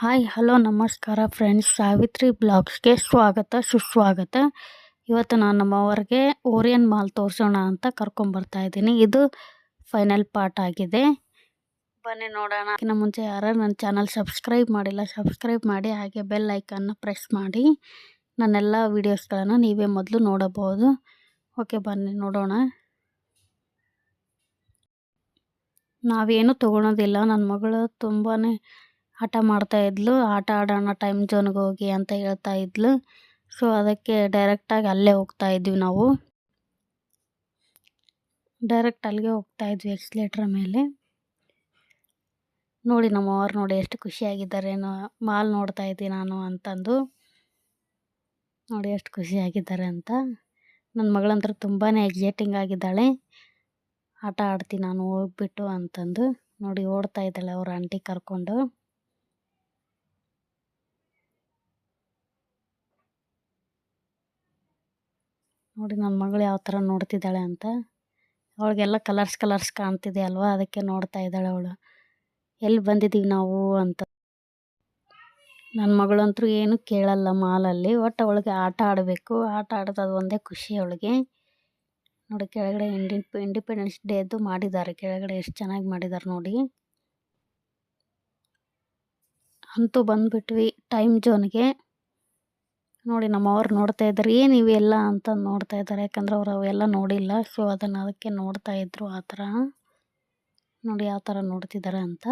Hi, hello, ನಮಸ್ಕಾರ friends. Savitri ಬ್ಲಾಗ್ಸ್ಗೆ ಸ್ವಾಗತ, ಸುಸ್ವಾಗತ. ಇವತ್ತು ನಾನು ನಮ್ಮವರಿಗೆ ಓರಿಯನ್ ಮಾಲ್ ತೋರಿಸೋಣ ಅಂತ ಕರ್ಕೊಂಬರ್ತಾ ಇದ್ದೀನಿ. ಇದು ಫೈನಲ್ ಪಾರ್ಟ್ ಆಗಿದೆ. ಬನ್ನಿ ನೋಡೋಣ. ಅದಕ್ಕಿಂತ ಮುಂಚೆ ಯಾರು ನನ್ನ ಚಾನಲ್ ಸಬ್ಸ್ಕ್ರೈಬ್ ಮಾಡಿಲ್ಲ, ಸಬ್ಸ್ಕ್ರೈಬ್ ಮಾಡಿ. ಹಾಗೆ ಬೆಲ್ ಐಕನ್ನ ಪ್ರೆಸ್ ಮಾಡಿ. ನನ್ನೆಲ್ಲ ವೀಡಿಯೋಸ್ಗಳನ್ನು ನೀವೇ ಮೊದಲು ನೋಡಬಹುದು. ಓಕೆ, ಬನ್ನಿ ನೋಡೋಣ. ನಾವೇನು ತೊಗೊಳೋದಿಲ್ಲ. ನನ್ನ ಮಗಳು ತುಂಬಾ ಮಾಡ್ತಾ ಇದ್ಲು. ಆಟ ಆಡೋಣ ಟೈಮ್ ಝೋನ್ಗೆ ಹೋಗಿ ಅಂತ ಹೇಳ್ತಾ ಇದ್ಲು. ಸೊ ಅದಕ್ಕೆ ಡೈರೆಕ್ಟಾಗಿ ಅಲ್ಲೇ ಹೋಗ್ತಾ ಇದ್ವಿ ನಾವು. ಡೈರೆಕ್ಟ್ ಅಲ್ಲಿಗೆ ಹೋಗ್ತಾ ಇದ್ವಿ ಎಕ್ಸ್ಲೇಟ್ರ್ ಮೇಲೆ. ನೋಡಿ ನಮ್ಮ ಅವ್ರು ನೋಡಿ ಎಷ್ಟು ಖುಷಿಯಾಗಿದ್ದಾರೆ. ಮಾಲ್ ನೋಡ್ತಾ ಇದ್ದೀನಿ ನಾನು ಅಂತಂದು. ನೋಡಿ ಎಷ್ಟು ಖುಷಿಯಾಗಿದ್ದಾರೆ ಅಂತ. ನನ್ನ ಮಗಳಂದ್ರೆ ತುಂಬಾ ಎಕ್ಸೈಟಿಂಗ್ ಆಗಿದ್ದಾಳೆ. ಆಟ ಆಡ್ತೀನಿ ನಾನು, ಹೋಗ್ಬಿಟ್ಟು ಅಂತಂದು. ನೋಡಿ ಓಡ್ತಾ ಇದ್ದಾಳೆ ಅವ್ರ ಆಂಟಿ ಕರ್ಕೊಂಡು. ನೋಡಿ ನನ್ನ ಮಗಳು ಯಾವ ಥರ ನೋಡ್ತಿದ್ದಾಳೆ ಅಂತ. ಅವಳಿಗೆಲ್ಲ ಕಲರ್ಸ್ ಕಲರ್ಸ್ ಕಾಣ್ತಿದೆ ಅಲ್ವಾ? ಅದಕ್ಕೆ ನೋಡ್ತಾ ಇದ್ದಾಳೆ ಅವಳು. ಎಲ್ಲಿ ಬಂದಿದ್ದೀವಿ ನಾವು ಅಂತ. ನನ್ನ ಮಗಳಂತೂ ಏನು ಕೇಳಲ್ಲ ಮಾಲಲ್ಲಿ ಒಟ್ಟು ಅವಳಿಗೆ ಆಟ ಆಡಬೇಕು. ಆಟ ಆಡೋದು ಅದು ಒಂದೇ ಖುಷಿ ಅವಳಿಗೆ. ನೋಡಿ ಕೆಳಗಡೆ ಇಂಡಿ ಇಂಡಿಪೆಂಡೆನ್ಸ್ ಡೇದು ಮಾಡಿದ್ದಾರೆ. ಕೆಳಗಡೆ ಎಷ್ಟು ಚೆನ್ನಾಗಿ ಮಾಡಿದ್ದಾರೆ ನೋಡಿ. ಅಂತೂ ಬಂದುಬಿಟ್ವಿ ಟೈಮ್ ಝೋನ್ಗೆ. ನೋಡಿ ನಮ್ಮವ್ರು ನೋಡ್ತಾ ಇದ್ದಾರೆ, ಏನು ಇವೆಲ್ಲ ಅಂತ ನೋಡ್ತಾ ಇದ್ದಾರೆ. ಯಾಕಂದ್ರೆ ಅವ್ರು ಅವೆಲ್ಲ ನೋಡಿಲ್ಲ ಸೊ ಅದನ್ನು ಅದಕ್ಕೆ ನೋಡ್ತಾ ಇದ್ರು ಆ ಥರ. ನೋಡಿ ಯಾವ ಥರ ನೋಡ್ತಿದ್ದಾರೆ ಅಂತ.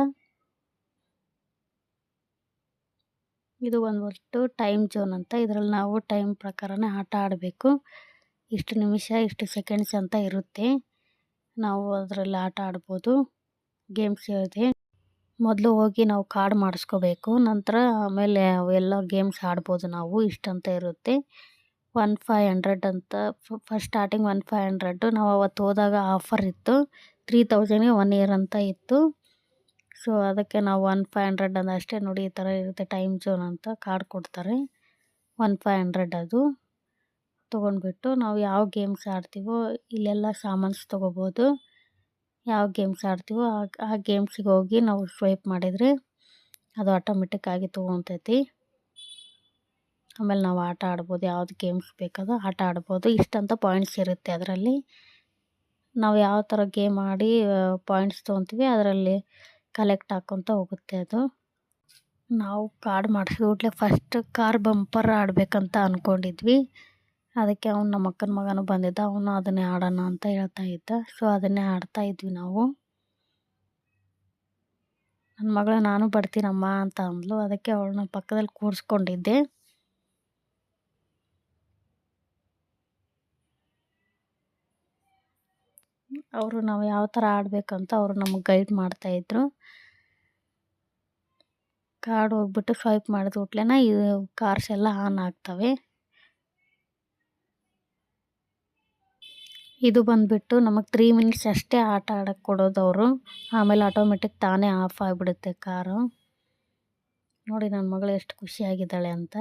ಇದು ಬಂದ್ಬಿಟ್ಟು ಟೈಮ್ ಜೋನ್ ಅಂತ. ಇದರಲ್ಲಿ ನಾವು ಟೈಮ್ ಪ್ರಕಾರನೇ ಆಟ ಆಡಬೇಕು. ಇಷ್ಟು ನಿಮಿಷ, ಇಷ್ಟು ಸೆಕೆಂಡ್ಸ್ ಅಂತ ಇರುತ್ತೆ. ನಾವು ಅದರಲ್ಲಿ ಆಟ ಆಡ್ಬೋದು. ಗೇಮ್ಸ್ ಇದೆ. ಮೊದಲು ಹೋಗಿ ನಾವು ಕಾರ್ಡ್ ಮಾಡಿಸ್ಕೋಬೇಕು, ನಂತರ ಆಮೇಲೆ ಅವೆಲ್ಲ ಗೇಮ್ಸ್ ಆಡ್ಬೋದು ನಾವು, ಇಷ್ಟಂತ ಇರುತ್ತೆ. ಒನ್ ಫೈ ಹಂಡ್ರೆಡ್ ಅಂತ first starting one five hundred ನಾವು ಅವತ್ತು ಹೋದಾಗ ಆಫರ್ ಇತ್ತು ತ್ರೀ ತೌಸಂಡ್ಗೆ ಒನ್ ಇಯರ್ ಅಂತ ಇತ್ತು. ಸೊ ಅದಕ್ಕೆ ನಾವು ಒನ್ ಫೈ ಹಂಡ್ರೆಡ್ ಅಂದ ಅಷ್ಟೇ, ನೋಡಿ ಈ ಥರ ಇರುತ್ತೆ ಟೈಮ್ ಝೋನ್ ಅಂತ ಕಾರ್ಡ್ ಕೊಡ್ತಾರೆ. ಒನ್ ಫೈ ಹಂಡ್ರೆಡ್ ಅದು. ತೊಗೊಂಡ್ಬಿಟ್ಟು ನಾವು ಯಾವ ಗೇಮ್ಸ್ ಆಡ್ತೀವೋ, ಇಲ್ಲೆಲ್ಲ ಸಾಮಾನ್ಸ್ ತೊಗೋಬೋದು. ಯಾವ ಗೇಮ್ಸ್ ಆಡ್ತೀವೋ ಆ ಆ ಗೇಮ್ಸಿಗೆ ಹೋಗಿ ನಾವು ಸ್ವೈಪ್ ಮಾಡಿದರೆ ಅದು ಆಟೋಮೆಟಿಕ್ಕಾಗಿ ತೊಗೊತೈತಿ. ಆಮೇಲೆ ನಾವು ಆಟ ಆಡ್ಬೋದು, ಯಾವ್ದು ಗೇಮ್ಸ್ ಬೇಕಾದೋ ಆಟ ಆಡ್ಬೋದು. ಇಷ್ಟಂತ ಪಾಯಿಂಟ್ಸ್ ಇರುತ್ತೆ ಅದರಲ್ಲಿ. ನಾವು ಯಾವ ಥರ ಗೇಮ್ ಆಡಿ ಪಾಯಿಂಟ್ಸ್ ತೊಗೊತೀವಿ, ಅದರಲ್ಲಿ ಕಲೆಕ್ಟ್ ಹಾಕ್ಕೊತ ಹೋಗುತ್ತೆ ಅದು. ನಾವು ಕಾರ್ಡ್ ಮಾಡಿಸಿದ ಫಸ್ಟ್ ಕಾರ್ ಬಂಪರ್ ಆಡಬೇಕಂತ ಅಂದ್ಕೊಂಡಿದ್ವಿ ಅದಕ್ಕೆ ಅವ್ನು ನಮ್ಮ ಅಕ್ಕನ ಮಗನೂ ಬಂದಿದ್ದ, ಅವನು ಅದನ್ನೇ ಆಡೋಣ ಅಂತ ಹೇಳ್ತಾ ಇದ್ದ. ಸೊ ಅದನ್ನೇ ಆಡ್ತಾ ಇದ್ವಿ ನಾವು. ನನ್ನ ಮಗಳು, ನಾನು ಬರ್ತೀನಮ್ಮ ಅಂತ ಅಂದ್ಲು. ಅದಕ್ಕೆ ಅವಳನ್ನ ಪಕ್ಕದಲ್ಲಿ ಕೂರಿಸ್ಕೊಂಡಿದ್ದೆ. ಅವರು ನಾವು ಯಾವ ಥರ ಆಡಬೇಕಂತ ಅವರು ನಮಗೆ ಗೈಡ್ ಮಾಡ್ತಾಯಿದ್ರು ಕಾರ್ಡ್ ಹೋಗ್ಬಿಟ್ಟು ಸ್ವೈಪ್ ಮಾಡಿದ ಕೂಡ್ಲೇ ಈ ಕಾರ್ಸ್ ಎಲ್ಲ ಆನ್ ಆಗ್ತವೆ. ಇದು ಬಂದುಬಿಟ್ಟು ನಮಗೆ ತ್ರೀ ಮಿನಿಟ್ಸ್ ಅಷ್ಟೇ ಆಟ ಆಡೋಕ್ಕೆ ಕೊಡೋದು ಅವರು. ಆಮೇಲೆ ಆಟೋಮೆಟಿಕ್ ತಾನೇ ಆಫ್ ಆಗಿಬಿಡುತ್ತೆ ಕಾರು ನೋಡಿ ನನ್ನ ಮಗಳು ಎಷ್ಟು ಖುಷಿಯಾಗಿದ್ದಾಳೆ ಅಂತ.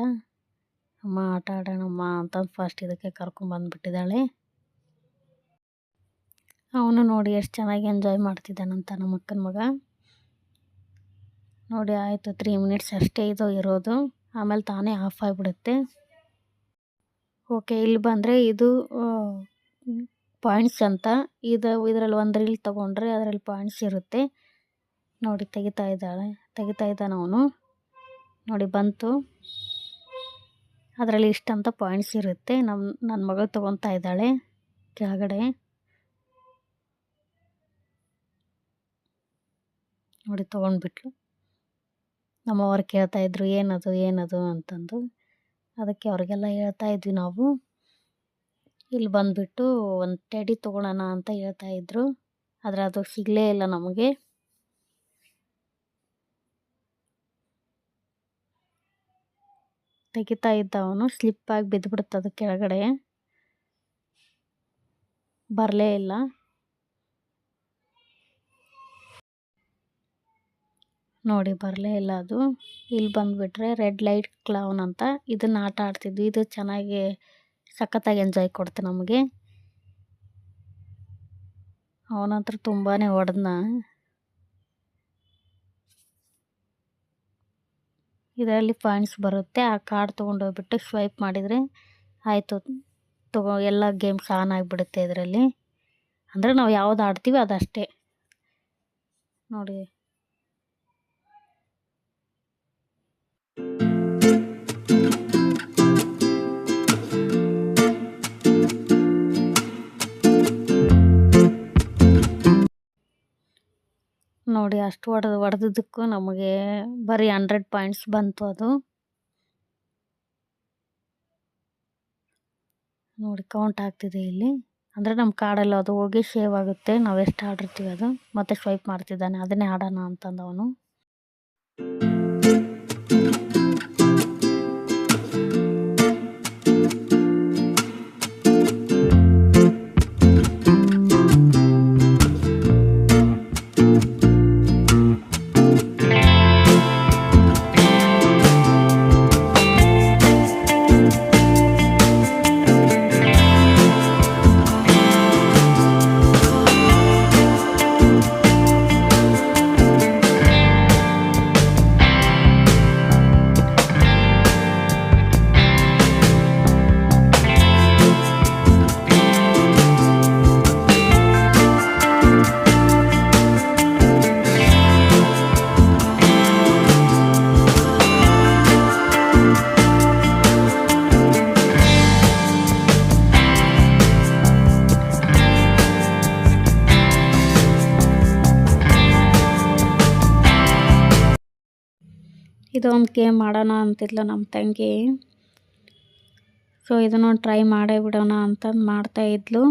ಅಮ್ಮ, ಆಟ ಆಡೋಣಮ್ಮ ಅಂತ ಫಸ್ಟ್ ಇದಕ್ಕೆ ಕರ್ಕೊಂಬಂದುಬಿಟ್ಟಿದ್ದಾಳೆ ಅವನು ನೋಡಿ ಎಷ್ಟು ಚೆನ್ನಾಗಿ ಎಂಜಾಯ್ ಮಾಡ್ತಿದ್ದಾನಂತ ನಮ್ಮ ಅಕ್ಕನ ಮಗ. ನೋಡಿ ಆಯಿತು ತ್ರೀ ಮಿನಿಟ್ಸ್ ಅಷ್ಟೇ ಇದು ಇರೋದು. ಆಮೇಲೆ ತಾನೇ ಆಫ್ ಆಗಿಬಿಡುತ್ತೆ. ಓಕೆ ಇಲ್ಲಿ ಬಂದರೆ ಇದು ಪಾಯಿಂಟ್ಸ್ ಅಂತ. ಇದು ಇದರಲ್ಲಿ ಒಂದು ರೀಲ್ ತೊಗೊಂಡ್ರೆ ಅದರಲ್ಲಿ ಪಾಯಿಂಟ್ಸ್ ಇರುತ್ತೆ. ನೋಡಿ, ತೆಗಿತಾ ಇದ್ದಾಳೆ. ತೆಗಿತಾ ಇದ್ದಾನೆ ಅವನು. ನೋಡಿ, ಬಂತು. ಅದರಲ್ಲಿ ಇಷ್ಟಂತ ಪಾಯಿಂಟ್ಸ್ ಇರುತ್ತೆ. ನಮ್ಮ ನನ್ನ ಮಗಳು ತೊಗೊತಾ ಇದ್ದಾಳೆ ಕೆಳಗಡೆ. ನೋಡಿ, ತೊಗೊಂಡ್ಬಿಟ್ಲು. ನಮ್ಮವ್ರು ಕೇಳ್ತಾಯಿದ್ರು ಏನದು ಏನದು? ಅಂತಂದು. ಅದಕ್ಕೆ ಅವ್ರಿಗೆಲ್ಲ ಹೇಳ್ತಾ ಇದ್ವಿ ನಾವು. ಇಲ್ಲಿ ಬಂದುಬಿಟ್ಟು ಒಂದು ಟೆಡಿ ತೊಗೊಳೋಣ ಅಂತ ಹೇಳ್ತಾ ಇದ್ರು. ಆದರೆ ಅದು ಸಿಗಲೇ ಇಲ್ಲ ನಮಗೆ. ತೆಗಿತಾ ಇದ್ದ ಅವನು ಸ್ಲಿಪ್ಪಾಗಿ ಬಿದ್ದುಬಿಡ್ತದ ಕೆಳಗಡೆ. ಬರಲೇ ಇಲ್ಲ. ನೋಡಿ, ಬರಲೇ ಇಲ್ಲ ಅದು. ಇಲ್ಲಿ ಬಂದುಬಿಟ್ರೆ ರೆಡ್ ಲೈಟ್ ಕ್ಲೌನ್ ಅಂತ. ಇದನ್ನು ಆಟ ಆಡ್ತಿದ್ವಿ. ಇದು ಚೆನ್ನಾಗಿ ಸಖತ್ತಾಗಿ ಎಂಜಾಯ್ ಕೊಡ್ತು ನಮಗೆ. ಅವನಂತ್ರ ತುಂಬಾ ಹೊಡೆದ್ನ ಇದರಲ್ಲಿ ಪಾಯಿಂಟ್ಸ್ ಬರುತ್ತೆ. ಆ ಕಾರ್ಡ್ ತೊಗೊಂಡೋಗ್ಬಿಟ್ಟು ಸ್ವೈಪ್ ಮಾಡಿದರೆ ಆಯಿತು. ತಗೋ, ಎಲ್ಲ ಗೇಮ್ಸ್ ಆನ್ ಆಗಿಬಿಡುತ್ತೆ ಇದರಲ್ಲಿ. ಅಂದರೆ ನಾವು ಯಾವ್ದು ಆಡ್ತೀವಿ ಅದಷ್ಟೇ. ನೋಡಿ. ನೋಡಿ ಅಷ್ಟು ಹೊಡೆದು ಹೊಡೆದಿದ್ದಕ್ಕೂ ನಮಗೆ ಬರೀ ಹಂಡ್ರೆಡ್ ಪಾಯಿಂಟ್ಸ್ ಬಂತು ಅದು. ನೋಡಿ ಕೌಂಟ್ ಆಗ್ತಿದೆ ಇಲ್ಲಿ. ಅಂದರೆ ನಮ್ಮ ಕಾರ್ಡಲ್ಲಿ ಅದು ಹೋಗಿ ಸೇವ್ ಆಗುತ್ತೆ. ನಾವು ಎಷ್ಟು ಆಡಿರ್ತೀವಿ ಅದು. ಮತ್ತೆ ಸ್ವೈಪ್ ಮಾಡ್ತಿದ್ದಾನೆ. ಅದನ್ನೇ ಆಡೋಣ ಅಂತಂದವನು. ಇದೊಂದು ಗೇಮ್ ಮಾಡೋಣ ಅಂತಿದ್ಲು ನಮ್ಮ ತಂಗಿ. ಸೊ ಇದನ್ನು ಟ್ರೈ ಮಾಡೇ ಬಿಡೋಣ ಅಂತಂದು ಮಾಡ್ತಾ ಇದ್ಲು.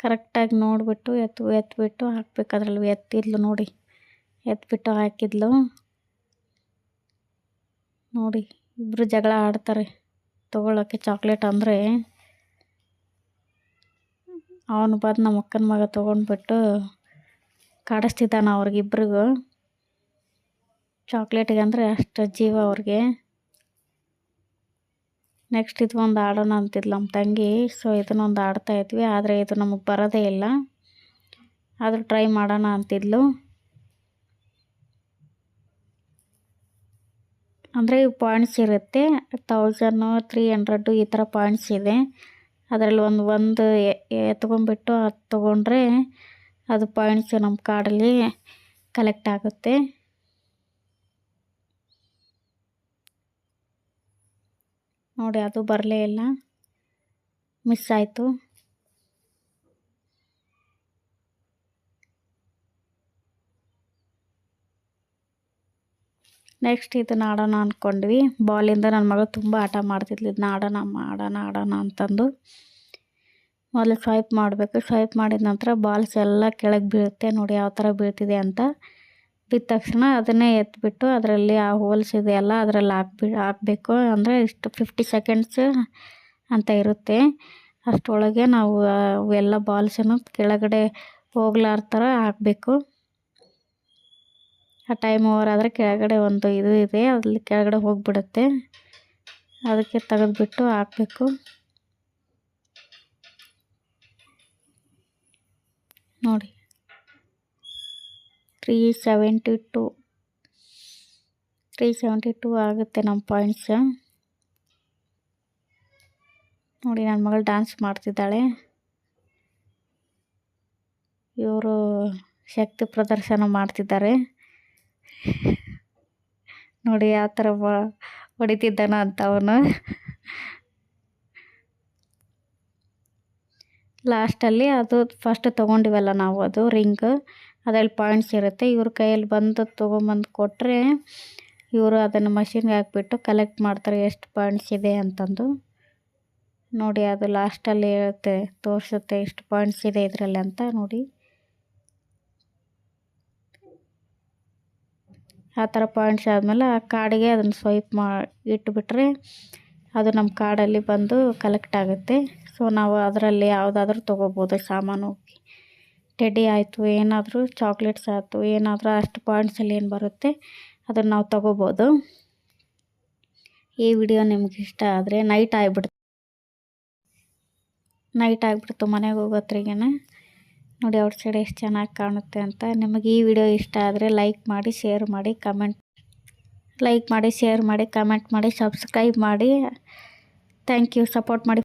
ಕರೆಕ್ಟಾಗಿ ನೋಡಿಬಿಟ್ಟು ಎತ್ತು ಎತ್ಬಿಟ್ಟು ಹಾಕ್ಬೇಕು ಅದ್ರಲ್ಲಿ. ಎತ್ತಿದ್ಲು ನೋಡಿ. ಎತ್ಬಿಟ್ಟು ಹಾಕಿದ್ಲು. ನೋಡಿ ಇಬ್ಬರು ಜಗಳ ಆಡ್ತಾರೆ. ತೊಗೊಳಕ್ಕೆ ಚಾಕ್ಲೇಟ್ ಅಂದರೆ ಅವನು ಬಂದು ನಮ್ಮ ಅಕ್ಕನ ಮಗ ತೊಗೊಂಡ್ಬಿಟ್ಟು ಕಾಡಿಸ್ತಿದ್ದಾನೆ ಅವ್ರಿಗಿಬ್ರಿಗೂ. ಚಾಕ್ಲೇಟಿಗೆ ಅಂದರೆ ಅಷ್ಟು ಜೀವ ಅವ್ರಿಗೆ. ನೆಕ್ಸ್ಟ್ ಇದು ಒಂದು ಆಡೋಣ ಅಂತಿದ್ಲು ನಮ್ಮ ತಂಗಿ. ಸೊ ಇದನ್ನೊಂದು ಆಡ್ತಾ ಇದ್ವಿ, ಆದರೆ ಇದು ನಮಗೆ ಬರೋದೇ ಇಲ್ಲ. ಆದರೂ ಟ್ರೈ ಮಾಡೋಣ ಅಂತಿದ್ಲು. ಅಂದರೆ ಇವು ಪಾಯಿಂಟ್ಸ್ ಇರುತ್ತೆ ತೌಸನ್ನು ತ್ರೀ ಹಂಡ್ರೆಡ್ಡು ಈ ಥರ ಪಾಯಿಂಟ್ಸ್ ಇದೆ. ಅದರಲ್ಲಿ ಒಂದು ಒಂದು ಎತ್ಕೊಂಡ್ಬಿಟ್ಟು ಅದು ತೊಗೊಂಡ್ರೆ ಅದು ಪಾಯಿಂಟ್ಸ್ ನಮ್ಮ ಕಾರ್ಡಲ್ಲಿ ಕಲೆಕ್ಟ್ ಆಗುತ್ತೆ. ನೋಡಿ, ಅದು ಬರಲೇ ಇಲ್ಲ. ಮಿಸ್ ಆಯಿತು. ನೆಕ್ಸ್ಟ್ ಇದನ್ನ ಆಡೋಣ ಅಂದ್ಕೊಂಡ್ವಿ ಬಾಲಿಂದ ನನ್ನ ಮಗಳು ತುಂಬ ಆಟ ಮಾಡ್ತಿದ್ಲು. ಇದನ್ನ ಆಡೋಣ ಆಡೋಣ ಆಡೋಣ ಅಂತಂದು. ಮೊದಲು ಸ್ವೈಪ್ ಮಾಡಬೇಕು. ಸ್ವೈಪ್ ಮಾಡಿದ ನಂತರ ಬಾಲ್ಸ್ ಎಲ್ಲ ಕೆಳಗೆ ಬೀಳುತ್ತೆ. ನೋಡಿ ಯಾವ ಥರ ಬೀಳ್ತಿದೆ ಅಂತ. ಬಿದ್ದ ತಕ್ಷಣ ಅದನ್ನೇ ಎತ್ಬಿಟ್ಟು ಅದರಲ್ಲಿ ಆ ಹೋಲ್ಸ್ ಇದೆಯಲ್ಲ ಅದರಲ್ಲಿ ಹಾಕ್ಬಿ, ಹಾಕಬೇಕು. ಅಂದರೆ ಇಷ್ಟು ಫಿಫ್ಟಿ ಸೆಕೆಂಡ್ಸ್ ಅಂತ ಇರುತ್ತೆ. ಅಷ್ಟೊಳಗೆ ನಾವು ಎಲ್ಲ ಬಾಲ್ಸನ್ನು ಕೆಳಗಡೆ ಹೋಗ್ಲಾರ ಥರ ಹಾಕಬೇಕು. ಆ ಟೈಮ್ ಓವರ್ ಆದರೆ ಕೆಳಗಡೆ ಒಂದು ಇದು ಇದೆ. ಅಲ್ಲಿ ಕೆಳಗಡೆ ಹೋಗಿಬಿಡುತ್ತೆ. ಅದಕ್ಕೆ ತೆಗೆದುಬಿಟ್ಟು ಹಾಕಬೇಕು. ನೋಡಿ. Three seventy two three seventy two ಆಗುತ್ತೆ ನಮ್ಮ ಪಾಯಿಂಟ್ಸ್ ನೋಡಿ ನನ್ನ ಮಗಳು ಡ್ಯಾನ್ಸ್ ಮಾಡ್ತಿದ್ದಾಳೆ. ಇವರು ಶಕ್ತಿ ಪ್ರದರ್ಶನ ಮಾಡ್ತಿದ್ದಾರೆ. ನೋಡಿ, ಯಾವ ಥರ ಹೊಡಿತಿದ್ದಾನ ಅಂತ ಅವನು. ಲಾಸ್ಟಲ್ಲಿ ಅದು ಫಸ್ಟ್ ತೊಗೊಂಡಿವಲ್ಲ ನಾವು ಅದು ರಿಂಗ್ ಅದ್ರಲ್ಲಿ ಪಾಯಿಂಟ್ಸ್ ಇರುತ್ತೆ. ಇವ್ರ ಕೈಯಲ್ಲಿ ಬಂದು ತೊಗೊಂಬಂದು ಕೊಟ್ಟರೆ ಇವರು ಅದನ್ನು ಮಷಿನ್ಗೆ ಹಾಕ್ಬಿಟ್ಟು ಕಲೆಕ್ಟ್ ಮಾಡ್ತಾರೆ ಎಷ್ಟು ಪಾಯಿಂಟ್ಸ್ ಇದೆ ಅಂತಂದು. ನೋಡಿ ಅದು ಲಾಸ್ಟಲ್ಲಿ ಹೇಳುತ್ತೆ, ತೋರಿಸುತ್ತೆ ಎಷ್ಟು ಪಾಯಿಂಟ್ಸ್ ಇದೆ ಇದರಲ್ಲಿ ಅಂತ ನೋಡಿ. ಆ ಥರ ಪಾಯಿಂಟ್ಸ್ ಆದಮೇಲೆ ಆ ಕಾರ್ಡಿಗೆ ಅದನ್ನು ಸ್ವೈಪ್ ಮಾ ಇಟ್ಟುಬಿಟ್ರೆ ಅದು ನಮ್ಮ ಕಾರ್ಡಲ್ಲಿ ಬಂದು ಕಲೆಕ್ಟ್ ಆಗುತ್ತೆ. ಸೊ ನಾವು ಅದರಲ್ಲಿ ಯಾವುದಾದ್ರೂ ತೊಗೋಬೋದು ಸಾಮಾನು. ಟೆಡ್ಡಿ ಆಯಿತು, ಏನಾದರೂ ಚಾಕ್ಲೇಟ್ಸ್ ಆಯಿತು, ಏನಾದರೂ ಅಷ್ಟು ಪಾಯಿಂಟ್ಸಲ್ಲಿ ಏನು ಬರುತ್ತೆ ಅದನ್ನು ನಾವು ತೊಗೋಬೋದು. ಈ ವಿಡಿಯೋ ನಿಮ್ಗೆ ಇಷ್ಟ ಆದರೆ ನೈಟ್ ಆಗಿಬಿಡ್ತು. ನೈಟ್ ಆಗಿಬಿಡ್ತು ಮನೆಗೆ ಹೋಗೋತ್ರಿಗೇನೆ. ನೋಡಿ ಔಟ್ ಸೈಡ್ ಎಷ್ಟು ಚೆನ್ನಾಗಿ ಕಾಣುತ್ತೆ ಅಂತ. ನಿಮಗೆ ಈ ವಿಡಿಯೋ ಇಷ್ಟ ಆದರೆ ಲೈಕ್ ಮಾಡಿ ಶೇರ್ ಮಾಡಿ ಕಮೆಂಟ್ ಲೈಕ್ ಮಾಡಿ ಶೇರ್ ಮಾಡಿ ಕಮೆಂಟ್ ಮಾಡಿ ಸಬ್ಸ್ಕ್ರೈಬ್ ಮಾಡಿ. ಥ್ಯಾಂಕ್ ಯು ಸಪೋರ್ಟ್ ಮಾಡಿ.